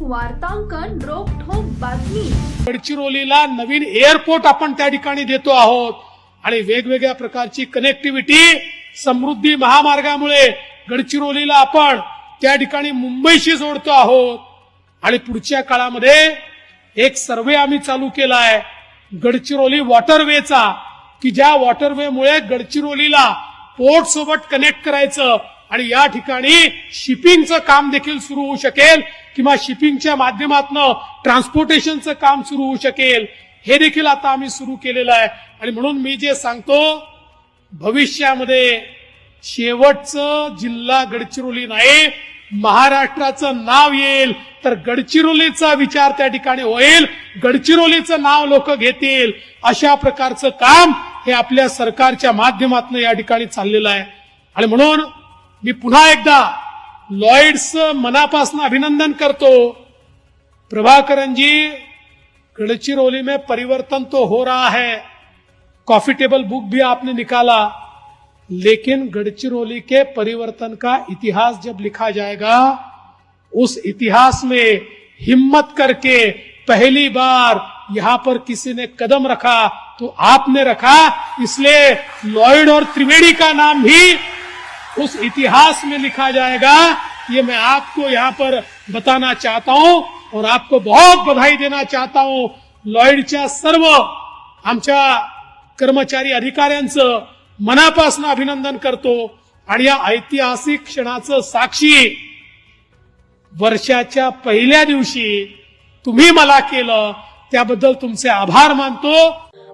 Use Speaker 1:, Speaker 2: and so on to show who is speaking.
Speaker 1: वार्तांकन रोखोक बातमी.
Speaker 2: गडचिरोलीला नवीन एअरपोर्ट आपण त्या ठिकाणी देतो आहोत. आणि वेगवेगळ्या प्रकारची कनेक्टिव्हिटी समृद्धी महामार्गामुळे गडचिरोलीला आपण त्या ठिकाणी मुंबईशी जोडतो आहोत. आणि पुढच्या काळामध्ये एक सर्वे आम्ही चालू केलाय. गडचिरोली वॉटरवेचा की ज्या वॉटरवेमुळे गडचिरोलीला पोर्ट सोबत कनेक्ट करायचं आणि या ठिकाणी शिपिंगचं काम देखील सुरू होऊ शकेल किंवा शिपिंगच्या माध्यमातून ट्रान्सपोर्टेशनचं काम सुरू होऊ शकेल हे देखील आता आम्ही सुरू केलेलं आहे. आणि म्हणून मी जे सांगतो भविष्यामध्ये शेवटचं जिल्हा गडचिरोली नाही महाराष्ट्राचं नाव येईल तर गडचिरोलीचा विचार त्या ठिकाणी होईल गडचिरोलीचं नाव लोक घेतील अशा प्रकारचं काम हे आपल्या सरकारच्या माध्यमातून या ठिकाणी चाललेलं आहे. आणि म्हणून मी पुन्हा एकदा लॉइड्स मनापासून अभिनंदन करतो. प्रभाकरन जी गडचिरोली में परिवर्तन तो हो रहा है. कॉफ़ी टेबल बुक भी आपने निकाला. लेकिन गडचिरोली के परिवर्तन का इतिहास जब लिखा जाएगा, उस इतिहास में हिम्मत करके पहली बार यहाँ पर किसी ने कदम रखा तो आपने रखा. इसलिए लॉयड और त्रिवेणी का नाम भी उस इतिहास में लिखा जाएगा ये मैं आपको यहाँ पर बताना चाहता हूं और आपको बहुत बधाई देना चाहता हूं। लॉइडच्या सर्व आमच्या कर्मचारी अधिकाऱ्यांचं मनापासून अभिनंदन करतो आणि या ऐतिहासिक क्षणाचं साक्षी वर्षाच्या पहिल्या दिवशी तुम्ही मला केलं त्याबद्दल तुमचे आभार मानतो.